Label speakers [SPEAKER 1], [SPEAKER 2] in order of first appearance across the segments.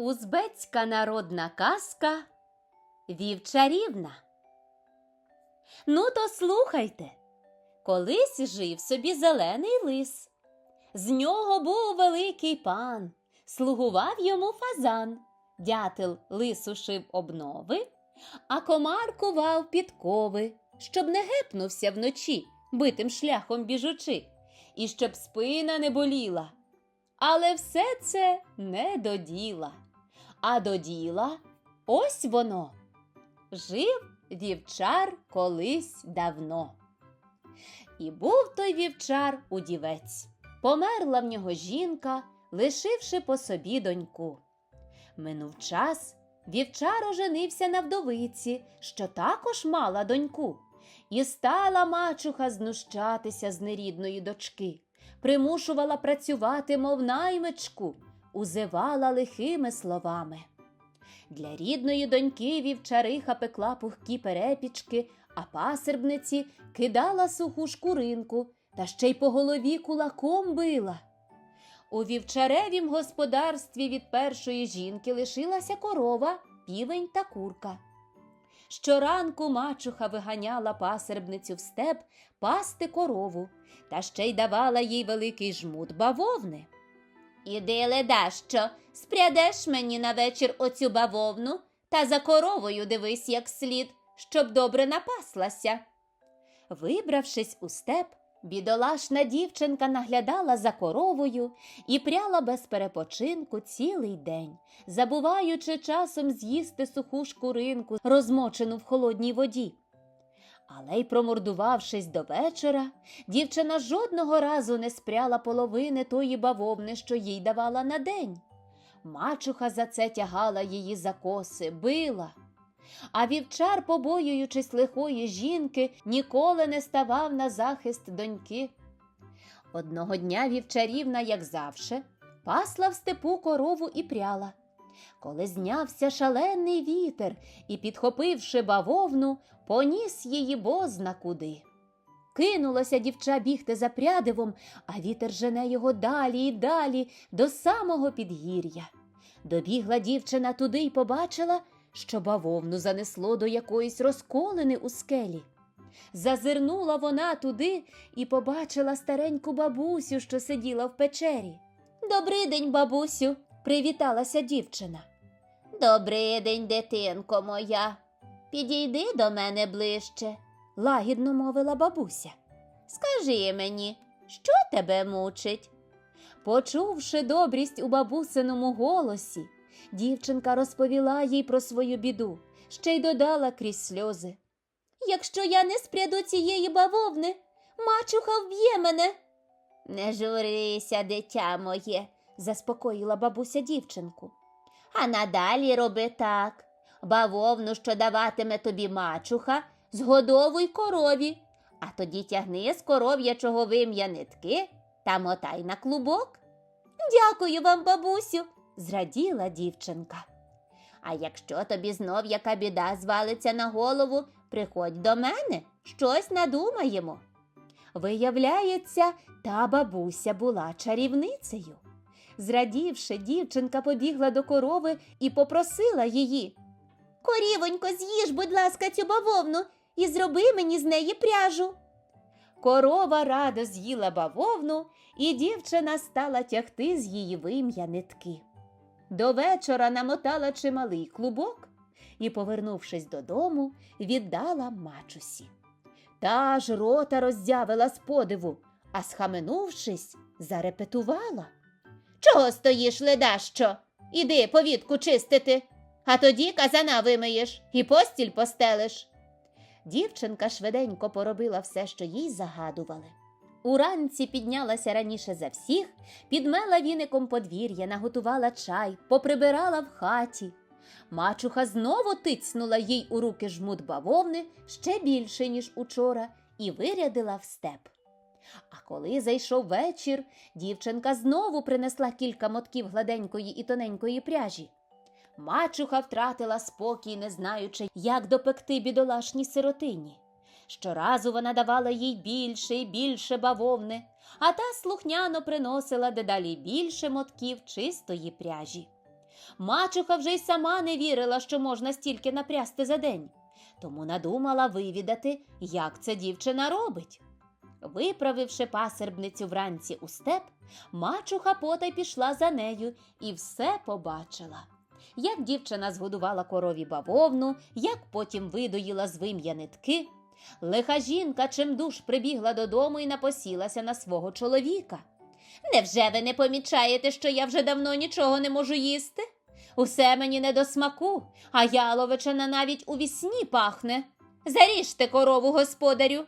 [SPEAKER 1] Узбецька народна казка Вівчарівна. Ну, то слухайте. Колись жив собі зелений лис. З нього був великий пан, слугував йому фазан. Дятел лису шив обнови, а комар кував підкови, щоб не гепнувся вночі, битим шляхом біжучи, і щоб спина не боліла. Але все це не до діла. А до діла ось воно. Жив вівчар колись давно. І був той вівчар удівець. Померла в нього жінка, лишивши по собі доньку. Минув час, вівчар оженився на вдовиці, що також мала доньку, і стала мачуха знущатися з нерідної дочки, примушувала працювати, мов наймичку, узивала лихими словами. Для рідної доньки вівчариха пекла пухкі перепічки, а пасербниці кидала суху шкуринку та ще й по голові кулаком била. У вівчаревім господарстві від першої жінки лишилася корова, півень та курка. Щоранку мачуха виганяла пасербницю в степ пасти корову та ще й давала їй великий жмут бавовни. Іди, ледащо, спрядеш мені на вечір оцю бавовну та за коровою дивись як слід, щоб добре напаслася. Вибравшись у степ, бідолашна дівчинка наглядала за коровою і пряла без перепочинку цілий день, забуваючи часом з'їсти суху шкуринку, розмочену в холодній воді. Але й промордувавшись до вечора, дівчина жодного разу не спряла половини тої бавовни, що їй давала на день. Мачуха за це тягала її за коси, била. А вівчар, побоюючись лихої жінки, ніколи не ставав на захист доньки. Одного дня вівчарівна, як завше, пасла в степу корову і пряла. Коли знявся шалений вітер і, підхопивши бавовну, поніс її бозна куди. Кинулося дівча бігти за прядивом, а вітер жене його далі і далі до самого підгір'я. Добігла дівчина туди й побачила, що бавовну занесло до якоїсь розколини у скелі. Зазирнула вона туди і побачила стареньку бабусю, що сиділа в печері. Добрий день, бабусю, привіталася дівчина. Добрий день, дитинко моя. Підійди до мене ближче, лагідно мовила бабуся. Скажи мені, що тебе мучить? Почувши добрість у бабусиному голосі, дівчинка розповіла їй про свою біду, ще й додала крізь сльози. Якщо я не спряду цієї бавовни, мачуха вб'є мене. Не журися, дитя моє, заспокоїла бабуся дівчинку. А надалі роби так. Бавовну, що даватиме тобі мачуха, згодовуй корові, а тоді тягни з коров'ячого вим'я нитки та мотай на клубок. Дякую вам, бабусю, зраділа дівчинка. А якщо тобі знов яка біда звалиться на голову, приходь до мене, щось надумаємо. Виявляється, та бабуся була чарівницею. Зрадівши, дівчинка побігла до корови і попросила її. Корівонько, з'їж, будь ласка, цю бавовну і зроби мені з неї пряжу. Корова радо з'їла бавовну, і дівчина стала тягти з її вим'я нитки. До вечора намотала чималий клубок і, повернувшись додому, віддала мачусі. Та ж рота роззявила з подиву, а схаменувшись, зарепетувала. Чого стоїш, ледащо? Іди повітку чистити, а тоді казана вимиєш і постіль постелиш. Дівчинка швиденько поробила все, що їй загадували. Уранці піднялася раніше за всіх, підмела віником подвір'я, наготувала чай, поприбирала в хаті. Мачуха знову тицнула їй у руки жмут бавовни ще більше, ніж учора, і вирядила в степ. А коли зайшов вечір, дівчинка знову принесла кілька мотків гладенької і тоненької пряжі. Мачуха втратила спокій, не знаючи, як допекти бідолашній сиротині. Щоразу вона давала їй більше і більше бавовни, а та слухняно приносила дедалі більше мотків чистої пряжі. Мачуха вже й сама не вірила, що можна стільки напрясти за день, тому надумала вивідати, як це дівчина робить. Виправивши пасербницю вранці у степ, мачуха потай пішла за нею і все побачила. Як дівчина згодувала корові бавовну, як потім видоїла з вим'я нитки. Лиха жінка чимдуж прибігла додому і напосілася на свого чоловіка. Невже ви не помічаєте, що я вже давно нічого не можу їсти? Усе мені не до смаку, а яловичина навіть у вісні пахне. Заріжте корову, господарю.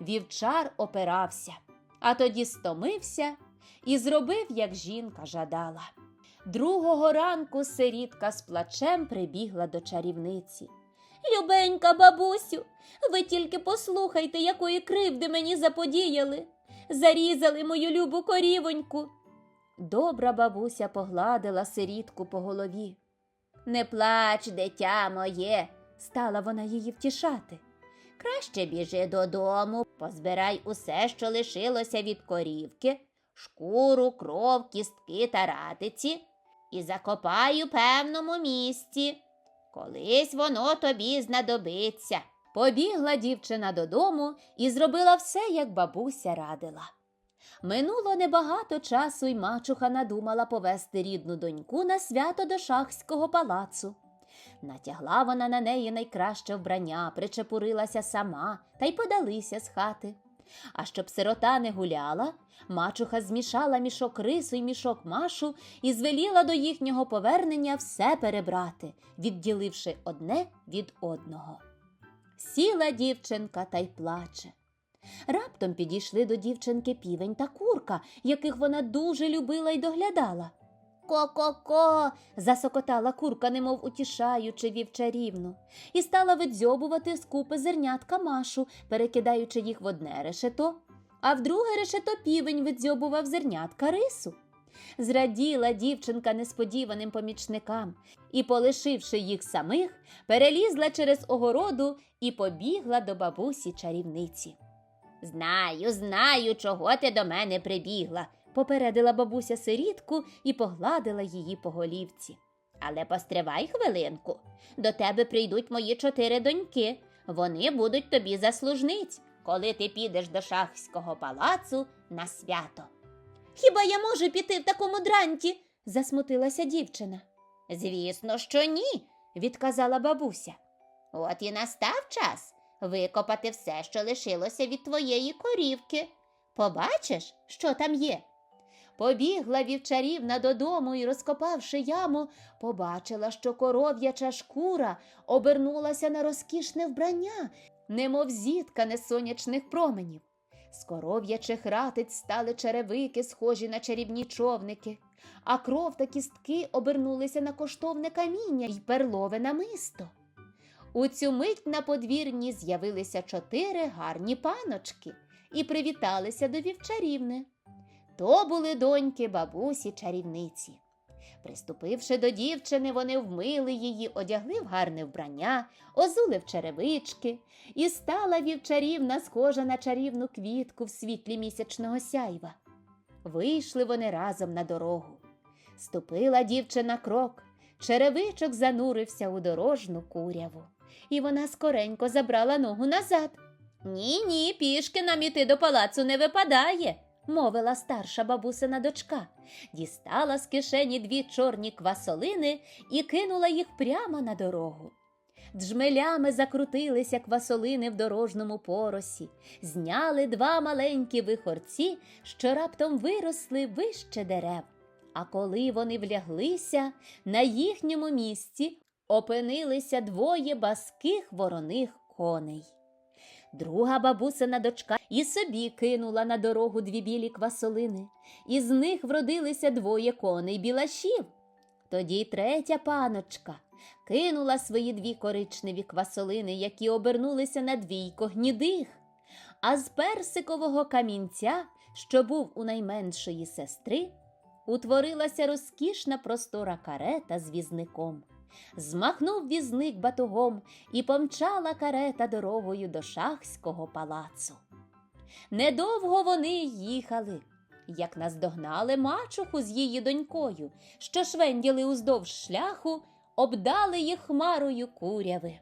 [SPEAKER 1] Вівчар опирався, а тоді стомився і зробив, як жінка жадала. Другого ранку сирітка з плачем прибігла до чарівниці. Любенька бабусю, ви тільки послухайте, якої кривди мені заподіяли. Зарізали мою любу корівоньку. Добра бабуся погладила сирітку по голові. Не плач, дитя моє, стала вона її втішати. Краще біжи додому, позбирай усе, що лишилося від корівки, шкуру, кров, кістки та ратиці, і закопай у певному місці. Колись воно тобі знадобиться. Побігла дівчина додому і зробила все, як бабуся радила. Минуло небагато часу, й мачуха надумала повести рідну доньку на свято до шахського палацу. Натягла вона на неї найкраще вбрання, причепурилася сама та й подалися з хати. А щоб сирота не гуляла, мачуха змішала мішок рису й мішок машу і звеліла до їхнього повернення все перебрати, відділивши одне від одного. Сіла дівчинка та й плаче. Раптом підійшли до дівчинки півень та курка, яких вона дуже любила й доглядала. Ко-ко-ко. засокотала курка, немов утішаючи вівчарівну, і стала видзьобувати з купи зернятка машу, перекидаючи їх в одне решето, а в друге решето півень видзьобував зернятка рису. Зраділа дівчинка несподіваним помічникам і, полишивши їх самих, перелізла через огороду і побігла до бабусі чарівниці. Знаю, знаю, чого ти до мене прибігла, попередила бабуся сирітку і погладила її по голівці. Але постривай хвилинку. До тебе прийдуть мої чотири доньки. Вони будуть тобі за служниць, коли ти підеш до шахського палацу на свято. Хіба я можу піти в такому дранті? засмутилася дівчина. Звісно, що ні, відказала бабуся. От і настав час викопати все, що лишилося від твоєї корівки. Побачиш, що там є. Побігла вівчарівна додому і, розкопавши яму, побачила, що коров'яча шкура обернулася на розкішне вбрання, немов зіткане сонячних променів. З коров'ячих ратиць стали черевики, схожі на чарівні човники, а кров та кістки обернулися на коштовне каміння й перлове намисто. У цю мить на подвір'ні з'явилися чотири гарні паночки і привіталися до вівчарівни. То були доньки бабусі чарівниці. Приступивши до дівчини, вони вмили її, одягли в гарне вбрання, озули в черевички, і стала вівчарівна схожа на чарівну квітку в світлі місячного сяйва. Вийшли вони разом на дорогу. Ступила дівчина крок, черевичок занурився у дорожну куряву, і вона скоренько забрала ногу назад. Ні, ні, пішки нам іти до палацу не випадає, мовила старша бабусина дочка, дістала з кишені дві чорні квасолини і кинула їх прямо на дорогу. Джмелями закрутилися квасолини в дорожному поросі, зняли два маленькі вихорці, що раптом виросли вище дерев. А коли вони вляглися, на їхньому місці опинилися двоє баских вороних коней. Друга бабусина дочка і собі кинула на дорогу дві білі квасолини, і з них вродилися двоє коней білашів. Тоді й третя паночка кинула свої дві коричневі квасолини, які обернулися на двійко гнідих. А з персикового камінця, що був у найменшої сестри, утворилася розкішна простора карета з візником. Змахнув візник батогом і помчала карета дорогою до шахського палацу. Недовго вони їхали, як наздогнали мачуху з її донькою, що швенділи уздовж шляху, обдали їх хмарою куряви.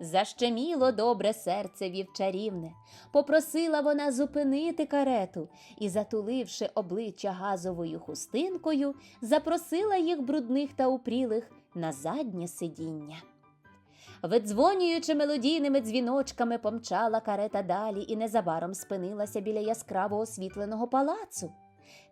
[SPEAKER 1] Защеміло добре серце вівчарівне, попросила вона зупинити карету і, затуливши обличчя газовою хустинкою, запросила їх брудних та упрілих на заднє сидіння. Видзвонюючи мелодійними дзвіночками, помчала карета далі і незабаром спинилася біля яскраво освітленого палацу.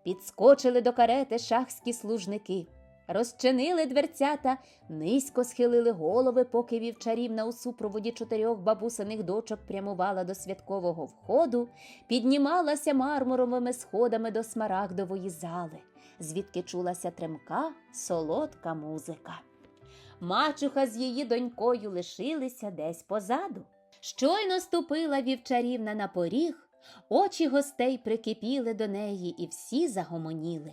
[SPEAKER 1] Підскочили до карети шахські служники, розчинили дверцята, низько схилили голови, поки вівчарівна у супроводі чотирьох бабусиних дочок прямувала до святкового входу, піднімалася мармуровими сходами до смарагдової зали, звідки чулася тремка, солодка музика. Мачуха з її донькою лишилися десь позаду. Щойно ступила вівчарівна на поріг, очі гостей прикипіли до неї і всі загомоніли.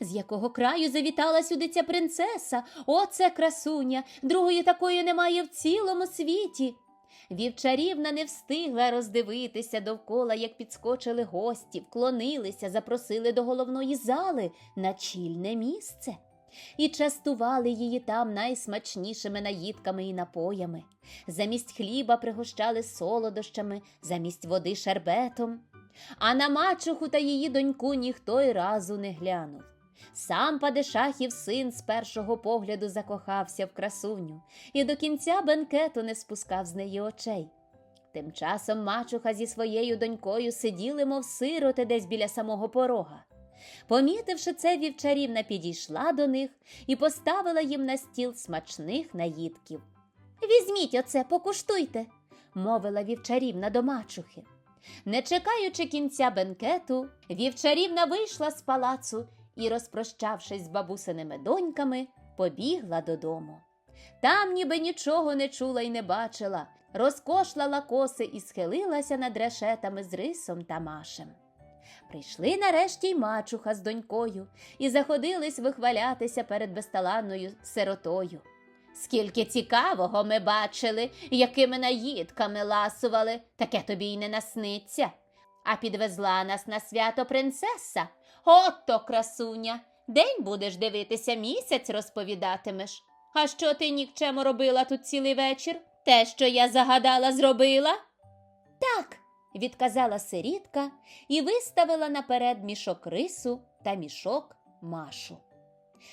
[SPEAKER 1] З якого краю завітала сюди ця принцеса? Оце красуня, другої такої немає в цілому світі. Вівчарівна не встигла роздивитися довкола, як підскочили гості, вклонилися, запросили до головної зали на чільне місце і частували її там найсмачнішими наїдками і напоями. Замість хліба пригощали солодощами, замість води шербетом. А на мачуху та її доньку ніхто й разу не глянув. Сам Падишахів син з першого погляду закохався в красуню і до кінця бенкету не спускав з неї очей. Тим часом мачуха зі своєю донькою сиділи, мов сироти, десь біля самого порога. Помітивши це, вівчарівна підійшла до них і поставила їм на стіл смачних наїдків. Візьміть оце, покуштуйте, мовила вівчарівна до мачухи. Не чекаючи кінця бенкету, вівчарівна вийшла з палацу і, розпрощавшись з бабусиними доньками, побігла додому. Там ніби нічого не чула й не бачила, розкошлала коси і схилилася над решетами з рисом та машем. Прийшли нарешті й мачуха з донькою і заходились вихвалятися перед безталанною сиротою. Скільки цікавого ми бачили, якими наїдками ласували, таке тобі й не насниться. А підвезла нас на свято принцеса. От то, красуня, день будеш дивитися, місяць розповідатимеш. А що ти нікчемо робила тут цілий вечір? Те, що я загадала, зробила? Так, відказала сирітка і виставила наперед мішок рису та мішок машу.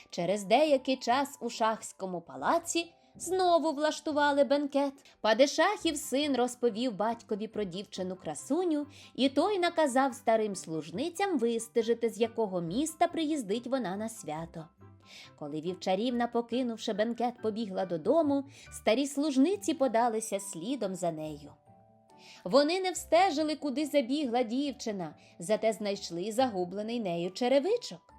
[SPEAKER 1] Через деякий час у шахському палаці знову влаштували бенкет. Падишахів син розповів батькові про дівчину красуню, і той наказав старим служницям вистежити, з якого міста приїздить вона на свято. Коли вівчарівна, покинувши бенкет, побігла додому, старі служниці подалися слідом за нею. Вони не встежили, куди забігла дівчина, зате знайшли загублений нею черевичок.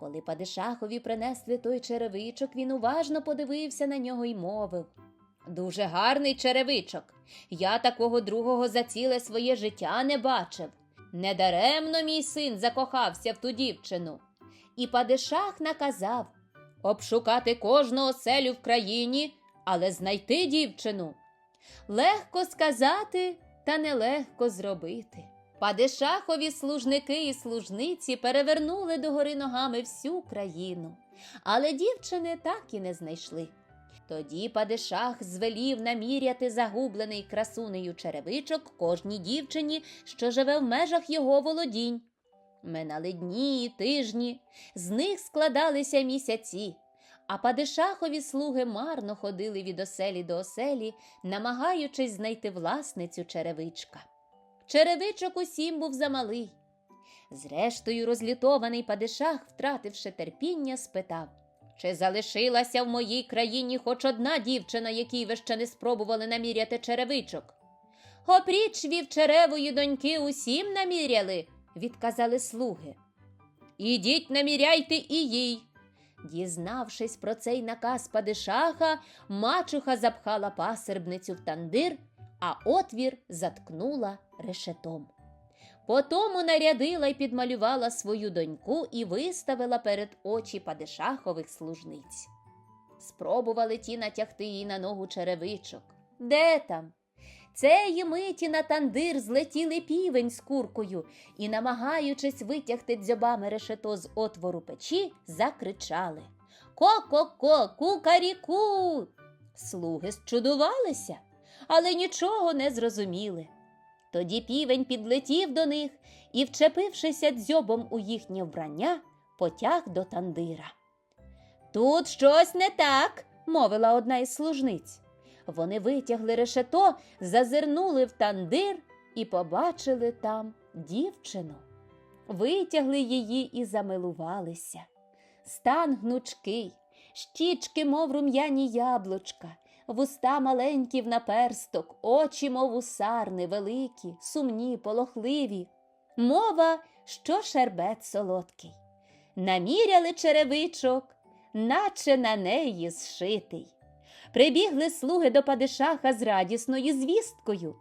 [SPEAKER 1] Коли Падишахові принесли той черевичок, він уважно подивився на нього й мовив Дуже гарний черевичок. Я такого другого за ціле своє життя не бачив. Недаремно мій син закохався в ту дівчину. І Падишах наказав обшукати кожну оселю в країні, але знайти дівчину. Легко сказати, та нелегко зробити. Падишахові служники і служниці перевернули догори ногами всю країну, але дівчини так і не знайшли. Тоді Падишах звелів наміряти загублений красунею черевичок кожній дівчині, що живе в межах його володінь. Минали дні і тижні, з них складалися місяці, а Падишахові слуги марно ходили від оселі до оселі, намагаючись знайти власницю черевичка. Черевичок усім був замалий. Зрештою, розлютований падишах, втративши терпіння, спитав чи залишилася в моїй країні хоч одна дівчина, якій ви ще не спробували наміряти черевичок? Опріч вівчаревої доньки усім наміряли, відказали слуги. Ідіть, наміряйте і їй. Дізнавшись про цей наказ падишаха, мачуха запхала пасербницю в тандир, а отвір заткнула решетом. Потому нарядила й підмалювала свою доньку і виставила перед очі падишахових служниць. Спробували ті натягти їй на ногу черевичок. Де там? Цеї миті на тандир злетіли півень з куркою і, намагаючись витягти дзьобами решето з отвору печі, закричали Ко-ко-ко, кукаріку. Слуги зчудувалися, але нічого не зрозуміли. Тоді півень підлетів до них і, вчепившися дзьобом у їхнє вбрання, потяг до тандира. Тут щось не так, мовила одна із служниць. Вони витягли решето, зазирнули в тандир і побачили там дівчину. Витягли її і замилувалися. Стан гнучкий, щічки, мов рум'яні яблучка, вуста маленькі в наперсток, очі, мов у сарни, великі, сумні, полохливі, мова, що шербет солодкий. Наміряли черевичок, наче на неї зшитий. Прибігли слуги до падишаха з радісною звісткою.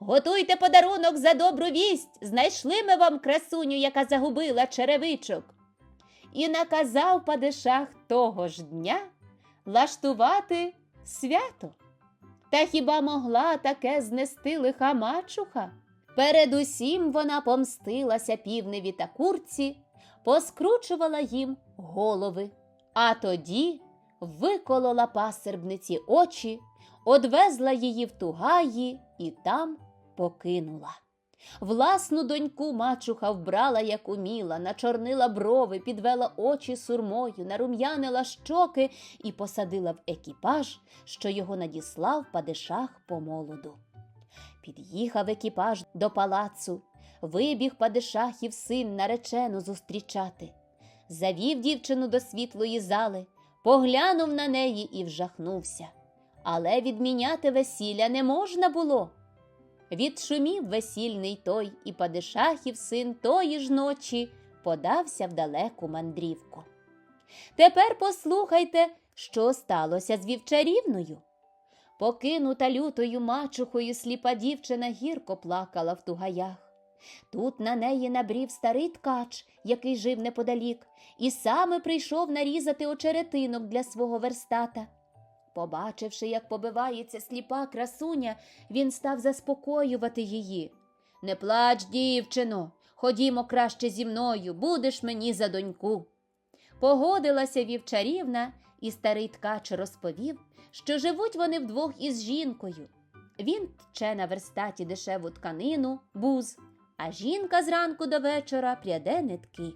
[SPEAKER 1] Готуйте подарунок за добру вість, знайшли ми вам красуню, яка загубила черевичок. І наказав падишах того ж дня лаштувати свято. Та хіба могла таке знести лиха мачуха? Передусім вона помстилася півневі та курці, поскручувала їм голови, а тоді виколола пасербниці очі, одвезла її в тугаї і там покинула. Власну доньку мачуха вбрала, як уміла, начорнила брови, підвела очі сурмою, нарум'янила щоки і посадила в екіпаж, що його надіслав падишах по молоду. Під'їхав екіпаж до палацу, вибіг падишахів син наречену зустрічати. Завів дівчину до світлої зали, поглянув на неї і вжахнувся. Але відміняти весілля не можна було. Відшумів весільний той, і падишахів син тої ж ночі подався в далеку мандрівку. Тепер послухайте, що сталося з вівчарівною. Покинута лютою мачухою сліпа дівчина гірко плакала в тугаях. Тут на неї набрів старий ткач, який жив неподалік, і саме прийшов нарізати очеретинок для свого верстата. Побачивши, як побивається сліпа красуня, він став заспокоювати її. Не плач, дівчино, ходімо краще зі мною, будеш мені за доньку. Погодилася вівчарівна, і старий ткач розповів, що живуть вони вдвох із жінкою. Він тче на верстаті дешеву тканину, буз, а жінка зранку до вечора пряде нитки.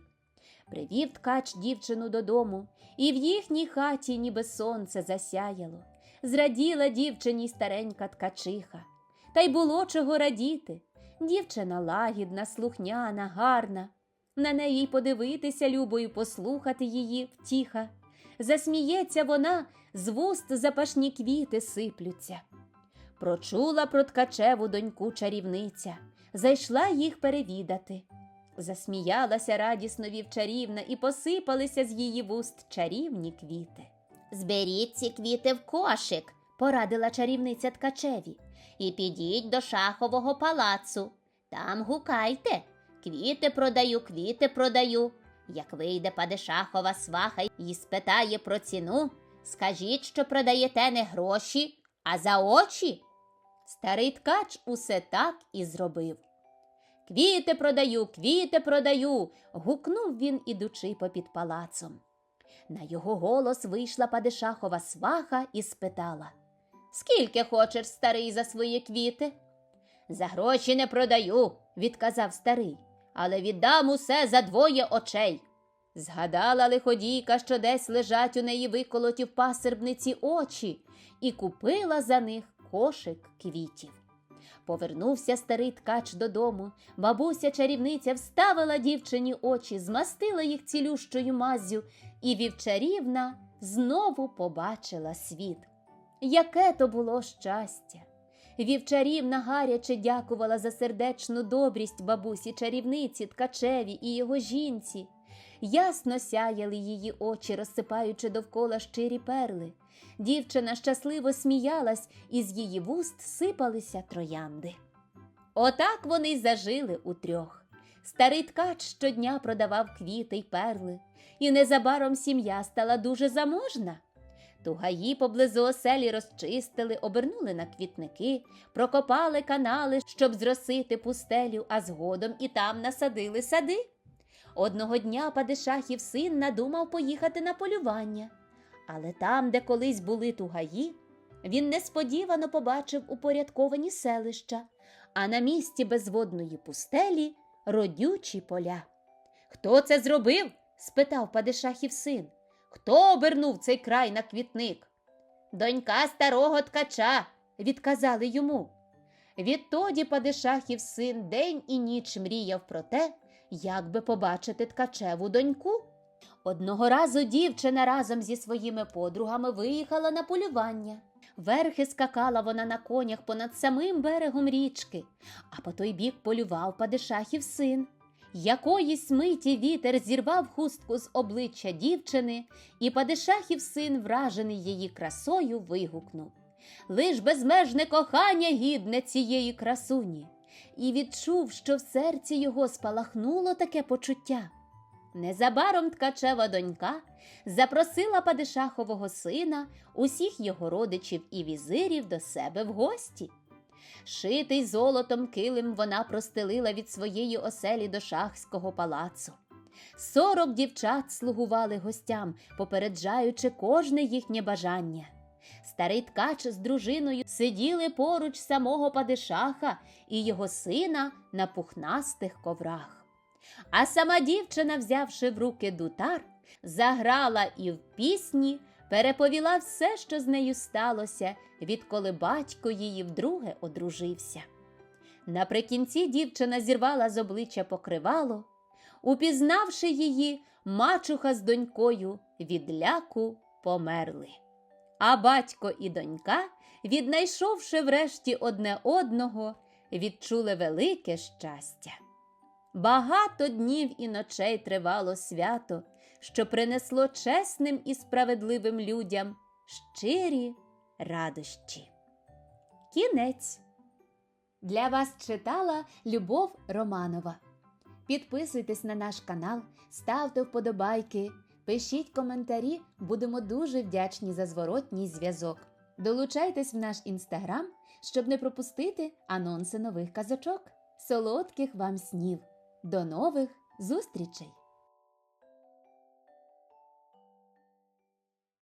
[SPEAKER 1] Привів ткач дівчину додому, і в їхній хаті ніби сонце засяяло. Зраділа дівчині старенька ткачиха. Та й було чого радіти. Дівчина лагідна, слухняна, гарна. На неї й подивитися любою, послухати її втіха. Засміється вона, з вуст запашні квіти сиплються. Прочула про ткачеву доньку чарівниця, зайшла їх перевідати. Засміялася радісно вівчарівна і посипалися з її вуст чарівні квіти. Зберіть ці квіти в кошик, порадила чарівниця ткачеві, і підіть до шахового палацу. Там гукайте. Квіти продаю, квіти продаю. Як вийде падишахова сваха і спитає про ціну, скажіть, що продаєте не гроші, а за очі. Старий ткач усе так і зробив. Квіти продаю, квіти продаю. гукнув він, ідучи попід палацом. На його голос вийшла падишахова сваха і спитала Скільки хочеш, старий, за свої квіти? За гроші не продаю, відказав старий, але віддам усе за двоє очей. Згадала лиходійка, що десь лежать у неї виколоті в пасербниці очі, і купила за них кошик квітів. Повернувся старий ткач додому. Бабуся чарівниця вставила дівчині очі, змастила їх цілющою маззю, і вівчарівна знову побачила світ. Яке то було щастя! Вівчарівна гаряче дякувала за сердечну добрість бабусі чарівниці, ткачеві і його жінці. Ясно сяяли її очі, розсипаючи довкола щирі перли. Дівчина щасливо сміялась, і з її вуст сипалися троянди. Отак вони й зажили утрьох. Старий ткач щодня продавав квіти й перли, і незабаром сім'я стала дуже заможна. Тугаї поблизу оселі розчистили, обернули на квітники, прокопали канали, щоб зросити пустелю, а згодом і там насадили сади. Одного дня Падишахів син надумав поїхати на полювання, але там, де колись були тугаї, він несподівано побачив упорядковані селища, а на місці безводної пустелі родючі поля. Хто це зробив? спитав Падишахів син. Хто обернув цей край на квітник? Донька старого ткача, відказали йому. Відтоді Падишахів син день і ніч мріяв про те, як би побачити ткачеву доньку. Одного разу дівчина разом зі своїми подругами виїхала на полювання. Верхи скакала вона на конях понад самим берегом річки, а по той бік полював Падишахів син. Якоїсь миті вітер зірвав хустку з обличчя дівчини, і Падишахів син, вражений її красою, вигукнув Лиш безмежне кохання гідне цієї красуні, і відчув, що в серці його спалахнуло таке почуття. Незабаром ткачева донька запросила Падишахового сина, усіх його родичів і візирів до себе в гості. Шитий золотом килим вона простелила від своєї оселі до шахського палацу. Сорок дівчат слугували гостям, попереджаючи кожне їхнє бажання. Старий ткач з дружиною сиділи поруч самого падишаха і його сина на пухнастих коврах. А сама дівчина, взявши в руки дутар, заграла і в пісні, переповіла все, що з нею сталося, відколи батько її вдруге одружився. Наприкінці дівчина зірвала з обличчя покривало, упізнавши її, мачуха з донькою від ляку померли. А батько і донька, віднайшовши врешті одне одного, відчули велике щастя. Багато днів і ночей тривало свято, що принесло чесним і справедливим людям щирі радощі. Кінець. Для вас читала Любов Романова. Підписуйтесь на наш канал, ставте вподобайки, пишіть коментарі, будемо дуже вдячні за зворотній зв'язок. Долучайтесь в наш інстаграм, щоб не пропустити анонси нових казочок. Солодких вам снів! До нових зустрічей!